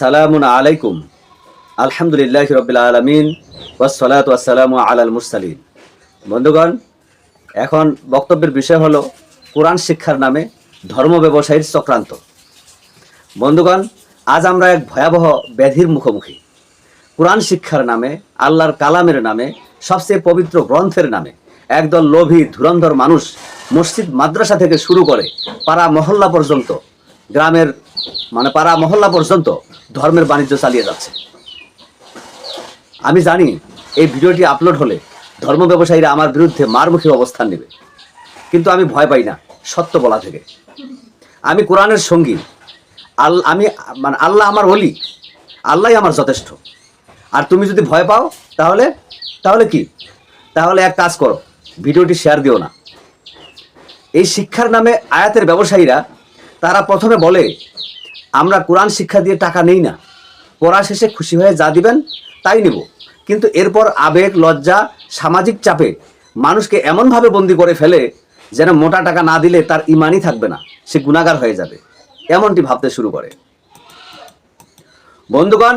সালামুন আলাইকুম। আলহামদুলিল্লাহ রবিল আলমিন ওয়াসালাত ওয়াসালামু আলাল মুরসালিন। বন্ধুগণ, এখন বক্তব্যের বিষয় হলো কোরআন শিক্ষার নামে ধর্ম ব্যবসায়ীর চক্রান্ত। বন্ধুগণ, আজ আমরা এক ভয়াবহ ব্যাধির মুখোমুখি। কোরআন শিক্ষার নামে, আল্লাহর কালামের নামে, সবচেয়ে পবিত্র গ্রন্থের নামে একদল লোভী, ধুরন্ধর মানুষ মসজিদ, মাদ্রাসা থেকে শুরু করে পাড়া মহল্লা পর্যন্ত গ্রামের মানে পাড়া মহল্লা পর্যন্ত ধর্মের বাণিজ্য চালিয়ে যাচ্ছে। আমি জানি এই ভিডিওটি আপলোড হলে ধর্ম ব্যবসায়ীরা আমার বিরুদ্ধে মারমুখী অবস্থান নেবে, কিন্তু আমি ভয় পাই না, সত্য বলা থেকে। আমি কোরআনের সঙ্গী। আল, আমি মানে আল্লাহ আমার অলি আল্লাহই আমার যথেষ্ট। আর তুমি যদি ভয় পাও, তাহলে তাহলে কি? তাহলে এক কাজ করো, ভিডিওটি শেয়ার দিও না। এই শিক্ষার নামে আয়াতের ব্যবসায়ীরা তারা প্রথমে বলে, আমরা কোরআন শিক্ষা দিয়ে টাকা নেই না। পড়া শেষে খুশি হয়ে যা দিবেন, তাই নেব। কিন্তু এরপর আবেগ, লজ্জা, সামাজিক চাপে মানুষকে এমনভাবে বন্দি করে ফেলে যেন মোটা টাকা না দিলে তার ইমানই থাকবে না, সে গুণাগার হয়ে যাবে। এমনটি ভাবতে শুরু করে। বন্ধুগণ,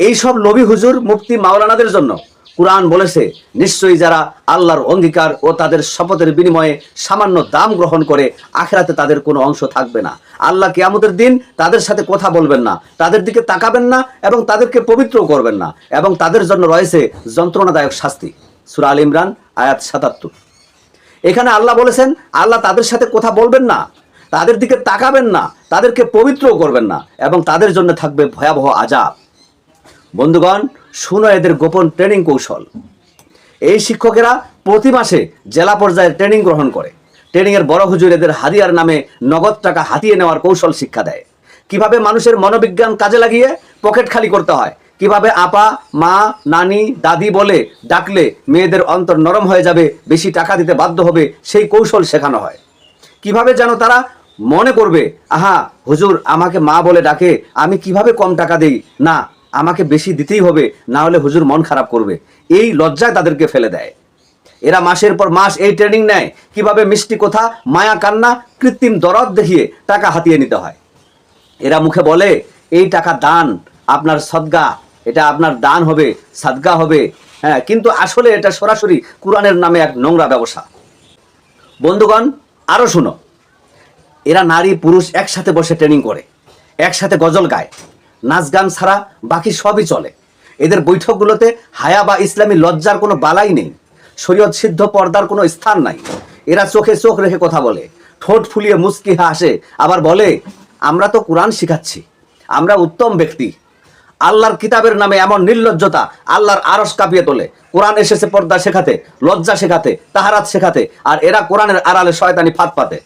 এই সব নবী হুজুর, মুফতি, মাওলানাদের জন্য কোরআন বলেছে, নিশ্চয়ই যারা আল্লাহর অঙ্গীকার ও তাদের শপথের বিনিময়ে সামান্য দাম গ্রহণ করে, আখেরাতে তাদের কোনো অংশ থাকবে না। আল্লাহ কেয়ামতের দিন তাদের সাথে কথা বলবেন না, তাদের দিকে তাকাবেন না এবং তাদেরকে পবিত্র করবেন না এবং তাদের জন্য রয়েছে যন্ত্রণাদায়ক শাস্তি। সুরা আল ইমরান, আয়াত সাতাত্তর। এখানে আল্লাহ বলেছেন, আল্লাহ তাদের সাথে কথা বলবেন না, তাদের দিকে তাকাবেন না, তাদেরকে পবিত্র করবেন না এবং তাদের জন্য থাকবে ভয়াবহ আজাব বন্ধুগণ শুনো এদের গোপন ট্রেনিং কৌশল। এই শিক্ষকেরা প্রতি মাসে জেলা পর্যায়ে ট্রেনিং গ্রহণ করে। ট্রেনিংয়ের বড় হুজুর এদের হাদিয়ার নামে নগদ টাকা হাতিয়ে নেওয়ার কৌশল শিক্ষা দেয়। কীভাবে মানুষের মনোবিজ্ঞান কাজে লাগিয়ে পকেট খালি করতে হয়? কীভাবে আপা, মা, নানি, দাদি বলে ডাকলে মেয়েদের অন্তর নরম হয়ে যাবে, বেশি টাকা দিতে বাধ্য হবে, সেই কৌশল শেখানো হয়। কীভাবে যেন তারা মনে করবে, আহা, হুজুর আমাকে মা বলে ডাকে, আমি কীভাবে কম টাকা দেই? না আমাকে বেশি দিতেই হবে, না হলে হুজুর মন খারাপ করবে। এই লজ্জায় তাদেরকে ফেলে দেয়। এরা মাসের পর মাস এই ট্রেনিং নেয়। কীভাবে মিষ্টি কথা, মায়া কান্না, কৃত্রিম দরদ দেখিয়ে টাকা হাতিয়ে নিতে হয়। এরা মুখে বলে, এই টাকা দান, আপনার সদগা, এটা আপনার দান হবে, সাদগা হবে। হ্যাঁ কিন্তু আসলে এটা সরাসরি কোরআনের নামে এক নোংরা ব্যবসা। বন্ধুগণ আরও শুনো। এরা নারী, পুরুষ একসাথে বসে ট্রেনিং করে, একসাথে গজল গায়। নাচ গান ছাড়া বাকি সবই চলে। এদের বৈঠকগুলোতে হায়া বা ইসলামী লজ্জার কোনো বালাই নেই। শরীয়ত সিদ্ধ পর্দার কোনো স্থান নাই। এরা চোখে চোখ রেখে কথা বলে। ঠোঁট ফুলিয়ে মুস্কি হাসে। আবার বলে, আমরা তো কোরআন শিখাচ্ছি। আমরা উত্তম ব্যক্তি। আল্লাহর কিতাবের নামে এমন নির্লজ্জতা আল্লাহর আরস কাঁপিয়ে তোলে। কোরআন এসেছে পর্দা শেখাতে, লজ্জা শেখাতে, তাহারাত শেখাতে, আর এরা কোরআনের আড়ালে শয়তানি ফাঁদ পাতে।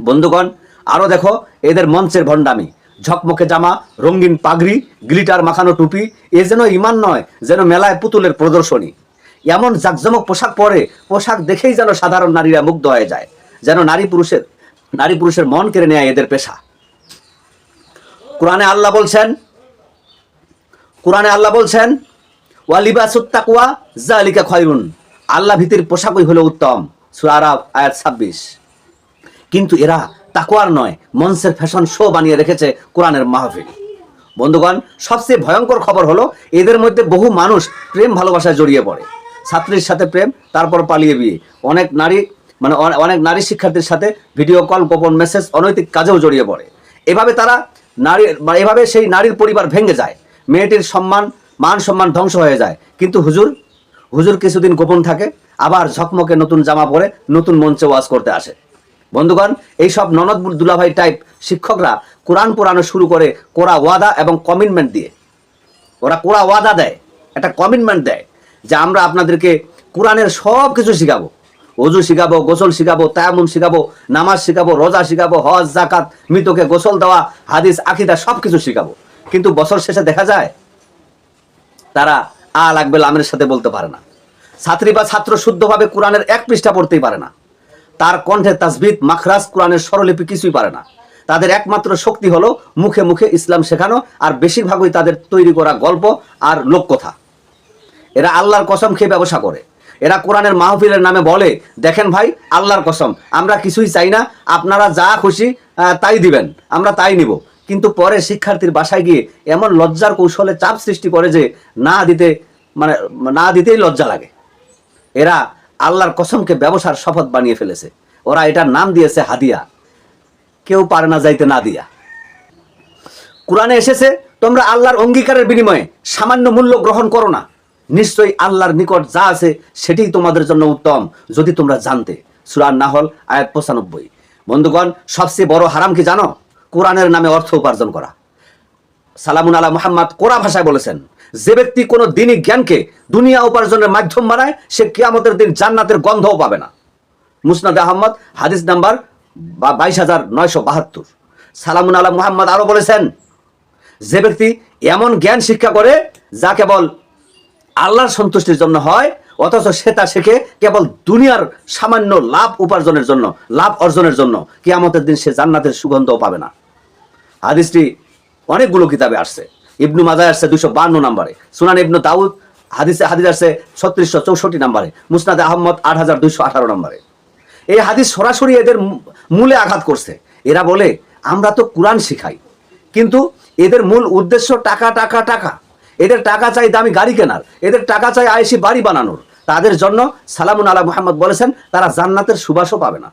বন্ধুগণ আরও দেখো, এদের মঞ্চের ভণ্ডামি। ঝকমকে জামা, রঙিন পাগড়ি, গ্লিটার মাখানো টুপি, এ যেন ইমান নয়, যেন মেলায় পুতুলের প্রদর্শনী। এমন জাকজমক পোশাক পরে, পোশাক দেখেই যেন সাধারণ নারীরা মুগ্ধ হয়ে যায়, যেন নারী পুরুষের নারী পুরুষের মন কেড়ে নেয় এদের পেশা। কোরআনে আল্লাহ বলছেন, কোরআনে আল্লাহ বলছেন ওয়ালিবাসুত্তাকুয়া জালিকা খয়রুন। আল্লাহ ভীতির পোশাকই হলো উত্তম সুরারাব আয়াত ছাব্বিশ। কিন্তু এরা তাকুয়ার নয়, মঞ্চের ফ্যাশন শো বানিয়ে রেখেছে কোরআনের মাহফিল। বন্ধুগণ, সবচেয়ে ভয়ঙ্কর খবর হলো, এদের মধ্যে বহু মানুষ প্রেম ভালোবাসায় জড়িয়ে পড়ে। ছাত্রীর সাথে প্রেম, তারপর পালিয়ে বিয়ে। অনেক নারী মানে অনে- অনেক নারী শিক্ষার্থীর সাথে ভিডিও কল, গোপন মেসেজ, অনৈতিক কাজেও জড়িয়ে পড়ে। এভাবে তারা নারী বা এভাবে সেই নারীর পরিবার ভেঙে যায়। মেয়েটির সম্মান, মান সম্মান ধ্বংস হয়ে যায়। কিন্তু হুজুর হুজুর কিছুদিন গোপন থাকে, আবার ঝকমকে নতুন জামা পরে নতুন মঞ্চে ওয়াজ করতে আসে। বন্ধুগণ এই সব ননদ দুলাভাই টাইপ শিক্ষকরা কোরআন পুরানো শুরু করে কোরা ওয়াদা এবং কমিটমেন্ট দিয়ে। ওরা কোরা ওয়াদা দেয়, একটা কমিটমেন্ট দেয় যে আমরা আপনাদেরকে কোরআনের সব কিছু শিখাবো। অজু শিখাবো, গোসল শিখাবো তায়ামুন শিখাবো, নামাজ শিখাবো, রোজা শিখাবো, হজ জাকাত মৃতকে গোসল দেওয়া, হাদিস, আকিদা সব কিছু শিখাবো। কিন্তু বছর শেষে দেখা যায়, তারা আ লাগবে লামের সাথে বলতে পারে না। ছাত্রী বা ছাত্র শুদ্ধভাবে কোরআনের এক পৃষ্ঠা পড়তেই পারে না। তার কণ্ঠে তাসবিদ মাখরাজ, কোরআনের স্বরলিপি কিছুই পারে না। তাদের একমাত্র শক্তি হলো মুখে মুখে ইসলাম শেখানো আর বেশিরভাগই তাদের তৈরি করা গল্প আর লোককথা। এরা আল্লাহর কসম খেয়ে ব্যবসা করে। এরা কোরআনের মাহফিলের নামে বলে, দেখেন ভাই, আল্লাহর কসম, আমরা কিছুই চাই না, আপনারা যা খুশি তাই দিবেন, আমরা তাই নিব। কিন্তু পরে শিক্ষার্থীর বাসায় গিয়ে এমন লজ্জার কৌশলে চাপ সৃষ্টি করে যে না দিতে মানে না দিতেই লজ্জা লাগে। এরা আল্লাহর কসমকে ব্যবসার শপথ বানিয়ে ফেলেছে। ওরা এটার নাম দিয়েছে হাদিয়া। কেউ পারে না যাইতে না দিয়া। কোরআনে এসেছে, তোমরা আল্লাহর অঙ্গীকারের বিনিময়ে সামান্য মূল্য গ্রহণ করো না। নিশ্চয়ই আল্লাহর নিকট যা আছে সেটাই তোমাদের জন্য উত্তম, যদি তোমরা জানতে। সুরান না হল আয়াত পঁচানব্বই। বন্ধুগণ, সবচেয়ে বড় হারাম কি জানো? কোরআনের নামে অর্থ উপার্জন করা। সালামুন আলা মোহাম্মদ কোরা ভাষায় বলেছেন যে ব্যক্তি কোনো দিনই জ্ঞানকে দুনিয়া উপার্জনের মাধ্যম বানায়, সে কিয়ামতের দিন জান্নাতের গন্ধও পাবে না। মুসনাদ আহমদ, হাদিস নাম্বার বাইশ হাজার নয়শো বাহাত্তর। সালামুন আলা মুহাম্মদ আরও বলেছেন, যে ব্যক্তি এমন জ্ঞান শিক্ষা করে যা কেবল আল্লাহর সন্তুষ্টির জন্য হয়, অথচ সে তা শেখে কেবল দুনিয়ার সামান্য লাভ উপার্জনের জন্য, লাভ অর্জনের জন্য কিয়ামতের দিন সে জান্নাতের সুগন্ধও পাবে না। হাদিসটি অনেকগুলো কিতাবে আসছে। ইবনু মাজায় আসছে দুশো বান্ন নম্বরে। সুনান ইবনু দাউদ, হাদিসে হাদিস আসছে ছত্রিশশো চৌষট্টি নম্বরে। মুসনাদ আহমদ আট হাজার দুইশো আঠারো নম্বরে। এই হাদিস সরাসরি এদের মূলে আঘাত করছে। এরা বলে, আমরা তো কোরআন শিখাই, কিন্তু এদের মূল উদ্দেশ্য টাকা টাকা টাকা। এদের টাকা চাই দামি গাড়ি কেনার, এদের টাকা চাই আয়েসি বাড়ি বানানোর। তাদের জন্য সালামুন আলা মুহাম্মদ বলেছেন, তারা জান্নাতের সুবাসও পাবে না।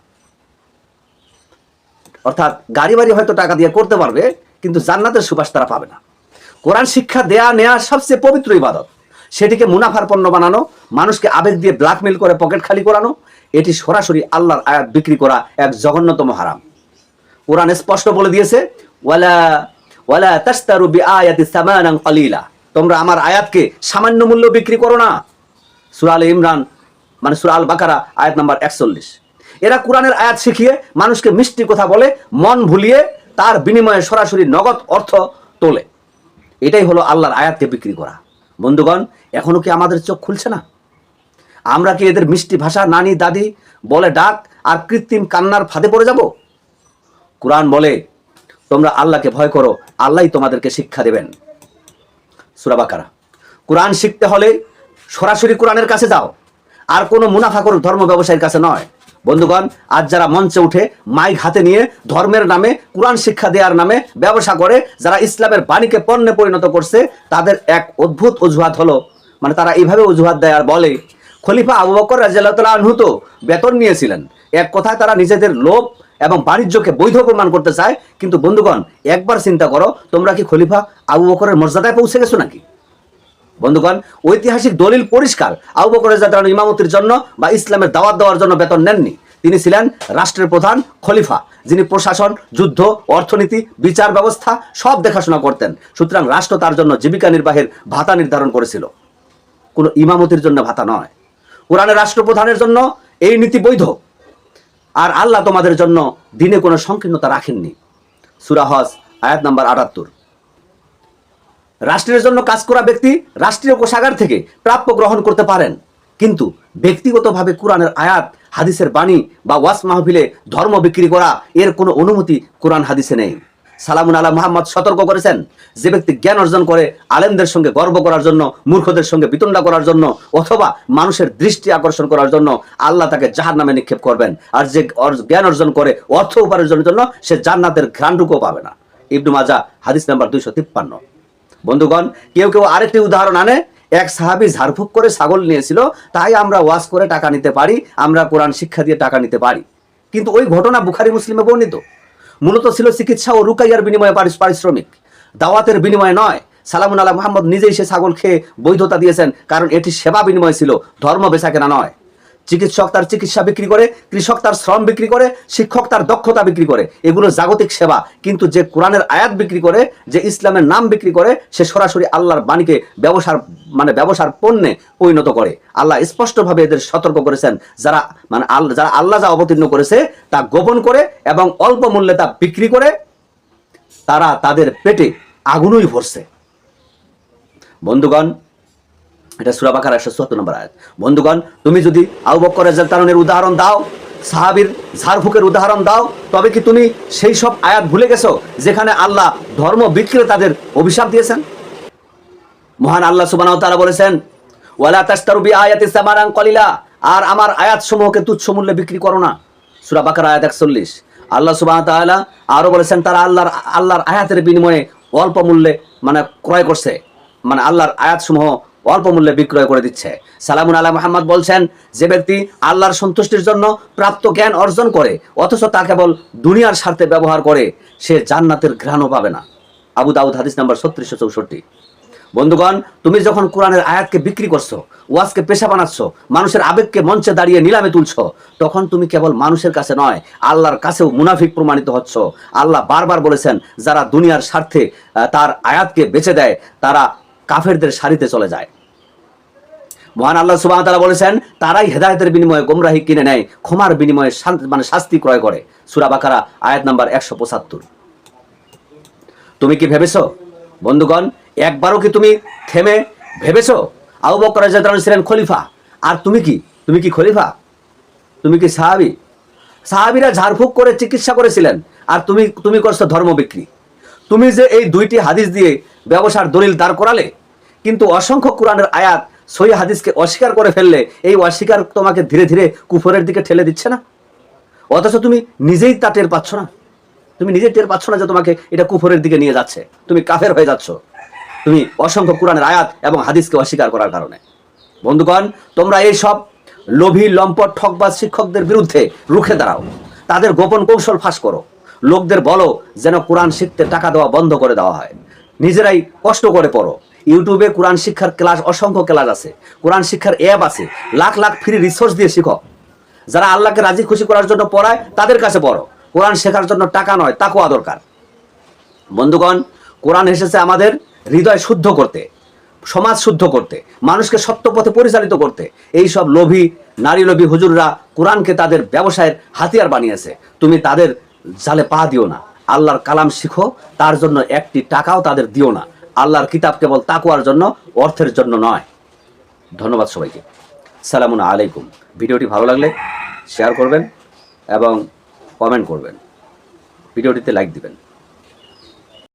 অর্থাৎ গাড়ি বাড়ি হয়তো টাকা দিয়ে করতে পারবে, কিন্তু জান্নাতের সুবাস তারা পাবে না। কোরআন শিক্ষা দেয়া নেয়া সবচেয়ে পবিত্র ইবাদত। সেটিকে মুনাফার পণ্য বানানো, মানুষকে আবেগ দিয়ে ব্ল্যাকমেল করে পকেট খালি করানো, এটি সরাসরি আল্লাহর আয়াত বিক্রি করা এক জঘন্যতম হারাম। কোরআন স্পষ্ট বলে দিয়েছে কালিলা। তোমরা আমার আয়াতকে সামান্য মূল্য বিক্রি করো না। সূরা আলে ইমরান মানে সূরা আল বাকারা, আয়াত নাম্বার একচল্লিশ। এরা কোরআনের আয়াত শিখিয়ে মানুষকে মিষ্টি কথা বলে, মন ভুলিয়ে তার বিনিময়ে সরাসরি নগদ অর্থ তোলে। এটাই হলো আল্লাহর আয়াতকে বিক্রি করা। বন্ধুগণ, এখনও কি আমাদের চোখ খুলছে না? আমরা কি এদের মিষ্টি ভাষা, নানি, দাদি বলে ডাক আর কৃত্রিম কান্নার ফাঁদে পড়ে যাব? কোরআন বলে, তোমরা আল্লাহকে ভয় করো, আল্লাহই তোমাদেরকে শিক্ষা দেবেন। সুরাবাকারা কোরআন শিখতে হলে সরাসরি কোরআনের কাছে যাও। আর কোনো মুনাফা করো ধর্ম ব্যবসায়ীর কাছে নয়। বন্ধুগণ, আজ যারা মঞ্চে উঠে মাইক হাতে নিয়ে ধর্মের নামে, কোরআন শিক্ষা দেওয়ার নামে ব্যবসা করে, যারা ইসলামের বাণীকে পণ্যে পরিণত করছে, তাদের এক অদ্ভুত অজুহাত হলো। মানে তারা এইভাবে অজুহাত দেয় আর বলে, খলিফা আবু বকর রাজিয়াল্লাহ তো বেতন নিয়েছিলেন। এক কথায় তারা নিজেদের লোভ এবং বাণিজ্যকে বৈধ প্রমাণ করতে চায়, কিন্তু বন্ধুগণ, একবার চিন্তা করো, তোমরা কি খলিফা আবু বকরের মর্যাদায় পৌঁছে গেছো নাকি? বন্ধুগণ, ঐতিহাসিক দলিল পরিষ্কার। আবু বকরের যাত্রা ইমামতির জন্য বা ইসলামের দাওয়াত দেওয়ার জন্য বেতন নেননি। তিনি ছিলেন রাষ্ট্রের প্রধান খলিফা, যিনি প্রশাসন, যুদ্ধ, অর্থনীতি, বিচার ব্যবস্থা সব দেখাশোনা করতেন। সুতরাং রাষ্ট্র তার জন্য জীবিকা নির্বাহের ভাতা নির্ধারণ করেছিল। কোনো ইমামতির জন্য ভাতা নয়। কোরআনের রাষ্ট্রপ্রধানের জন্য এই নীতি বৈধ। আর আল্লাহ তোমাদের জন্য দিনে কোনো সংকীর্ণতা রাখেননি। সুরাহজ আয়াত নাম্বার আটাত্তর। রাষ্ট্রের জন্য কাজ করা ব্যক্তি রাষ্ট্রীয় কোষাগার থেকে প্রাপ্য গ্রহণ করতে পারেন। কিন্তু ব্যক্তিগতভাবে কোরআনের আয়াত, হাদিসের বাণী বা ওয়াস মাহফিলে ধর্ম বিক্রি করা এর কোনো অনুমতি কোরআন হাদিসে নেই। সালামুন আলা মোহাম্মদ, সতর্ক করেছেন, যে ব্যক্তি জ্ঞান অর্জন করে আলেমদের সঙ্গে গর্ব করার জন্য, মূর্খদের সঙ্গে বিতণ্ডা করার জন্য অথবা মানুষের দৃষ্টি আকর্ষণ করার জন্য আল্লাহ তাকে জাহার নামে নিক্ষেপ করবেন। আর যে জ্ঞান অর্জন করে অর্থ উপার্জনের জন্য সে জান্নাতের ঘ্রাণটুকুও পাবে না। ইবনু মাজা, হাদিস নাম্বার দুইশো তিপ্পান্ন। বন্ধুগণ, কেউ কেউ আরেকটি উদাহরণ আনে। এক সাহাবি ঝাড়ফুঁক করে ছাগল নিয়েছিল, তাই আমরা ওয়াজ করে টাকা নিতে পারি, আমরা কোরআন শিক্ষা দিয়ে টাকা নিতে পারি। কিন্তু ওই ঘটনা বুখারি, মুসলিমে বর্ণিত। মূলত ছিল চিকিৎসা ও রুকাইয়ার বিনিময়ে পারিশ- পারিশ্রমিক। দাওয়াতের বিনিময়ে নয়। সালামুন আলা মোহাম্মদ নিজেই সে ছাগল খেয়ে বৈধতা দিয়েছেন, কারণ এটি সেবা বিনিময় ছিল, ধর্ম বেচা কেনা নয়। চিকিৎসক তার চিকিৎসা বিক্রি করে, কৃষক তার শ্রম বিক্রি করে, শিক্ষক তার দক্ষতা বিক্রি করে। এগুলো জাগতিক সেবা। কিন্তু যে কোরআনের আয়াত বিক্রি করে, যে ইসলামের নাম বিক্রি করে, সে সরাসরি আল্লাহর বাণীকে ব্যবসার মানে ব্যবসার পণ্যে পরিণত করে। আল্লাহ স্পষ্টভাবে এদের সতর্ক করেছেন। যারা মানে যারা আল্লাহ যা অবতীর্ণ করেছে, তা গোপন করে এবং অল্প মূল্যে তা বিক্রি করে, তারা তাদের পেটে আগুনই ভরছে। বন্ধুগণ এটা সুরাবাকার একশো চুয়াত্তর নম্বর আয়াত। বন্ধুগণ, তুমি যদি আবু বক্কর তারণের উদাহরণ দাও, সাহাবির ঝাড়ফুকের উদাহরণ দাও, তবে কি তুমি সেই সব আয়াত ভুলে গেছো যেখানে আল্লাহ ধর্ম বিক্রেতাদের অভিশাপ দিয়েছেন? মহান আল্লাহ সুবহানাহু ওয়া তাআলা বলেছেন, ওয়ালা তাশতারু বি আয়াতি সামারান কলিলা আর আমার আয়াত সমূহকে তুচ্ছ মূল্যে বিক্রি করো না। সূরা বাকারা আয়াত 41 আল্লাহ সুবাহ তাআলা আরও বলেছেন, তারা আল্লাহর আল্লাহর আয়াতের বিনিময়ে অল্প মূল্যে মানে ক্রয় করছে। মানে আল্লাহর আয়াতসমূহ অল্প মূল্যে বিক্রয় করে দিচ্ছে। সালামুন আলা মোহাম্মদ বলছেন, যে ব্যক্তি আল্লাহর সন্তুষ্টির জন্য প্রাপ্ত জ্ঞান অর্জন করে, অথচ তা কেবল দুনিয়ার স্বার্থে ব্যবহার করে, সে জান্নাতের ঘ্রাণও পাবে না। আবু দাউদ হাদিস নাম্বার ছত্রিশশো চৌষট্টি। বন্ধুগণ, তুমি যখন কোরআনের আয়াতকে বিক্রি করছ, ওয়াজকে পেশা বানাচ্ছ, মানুষের আবেগকে মঞ্চে দাঁড়িয়ে নিলামে তুলছ, তখন তুমি কেবল মানুষের কাছে নয়, আল্লাহর কাছেও মুনাফিক প্রমাণিত হচ্ছ। আল্লাহ বারবার বলেছেন, যারা দুনিয়ার স্বার্থে তার আয়াতকে বেচে দেয়, তারা কাফেরদের সারিতে চলে যায়। মহান আল্লাহ সুবাহ তাআলা বলেছেন, তারাই হেদায়েতের বিনিময়ে গোমরাহি কিনে নেয়, ক্ষমার বিনিময়ে মানে শাস্তি ক্রয় করে। সুরা বাকারা, আয়াত নাম্বার একশো পঁচাত্তর। তুমি কি ভেবেছো? বন্ধুগণ, একবারও কি তুমি থেমে ভেবেছো? আবু বকর ছিলেন খলিফা। আর তুমি কি? তুমি কি খলিফা? তুমি কি সাহাবি? সাহাবিরা ঝাড়ফুঁক করে চিকিৎসা করেছিলেন। আর তুমি তুমি করছ ধর্ম বিক্রি। তুমি যে এই দুইটি হাদিস দিয়ে ব্যবসার দলিল দাঁড় করালে, কিন্তু অসংখ্য কোরআনের আয়াত সই হাদিসকে অস্বীকার করে ফেললে এই অস্বীকার তোমাকে ধীরে ধীরে কুফরের দিকে ঠেলে দিচ্ছে না? অথচ তুমি নিজেই তা টের পাচ্ছ না। তুমি নিজে টের পাচ্ছ না যে তোমাকে এটা কুফরের দিকে নিয়ে যাচ্ছে। তুমি কাফের হয়ে যাচ্ছ। তুমি অসংখ্য কোরআনের আয়াত এবং হাদিসকে অস্বীকার করার কারণে। বন্ধুগণ, তোমরা এই সব লোভী, লম্পট, ঠকবাজ শিক্ষকদের বিরুদ্ধে রুখে দাঁড়াও। তাদের গোপন কৌশল ফাঁস করো। লোকদের বলো যেন কোরআন শিখতে টাকা দেওয়া বন্ধ করে দেওয়া হয়। নিজেরাই কষ্ট করে পড়ো। ইউটিউবে কোরআন শিক্ষার ক্লাস, অসংখ্য ক্লাস আছে। কোরআন শিক্ষার অ্যাপ আছে। লাখ লাখ ফ্রি রিসোর্স দিয়ে শিখো। যারা আল্লাহকে রাজি, খুশি করার জন্য পড়ায়, তাদের কাছে পড়ো। কোরআন শেখার জন্য টাকা নয় তাকুয়া দরকার। বন্ধুগণ, কোরআন এসেছে আমাদের হৃদয় শুদ্ধ করতে, সমাজ শুদ্ধ করতে, মানুষকে সত্য পথে পরিচালিত করতে। এই সব লোভী, নারী লোভী হুজুররা কোরআনকে তাদের ব্যবসায়ের হাতিয়ার বানিয়েছে। তুমি তাদের জালে পা দিও না। আল্লাহর কালাম শিখো, তার জন্য একটি টাকাও তাদের দিও না। আল্লাহর কিতাব কেবল তাকুয়ার জন্য, অর্থের জন্য নয়। ধন্যবাদ সবাইকে। সালামুন আলাইকুম। ভিডিওটি ভালো লাগলে শেয়ার করবেন এবং কমেন্ট করবেন। ভিডিওটিতে লাইক দিবেন।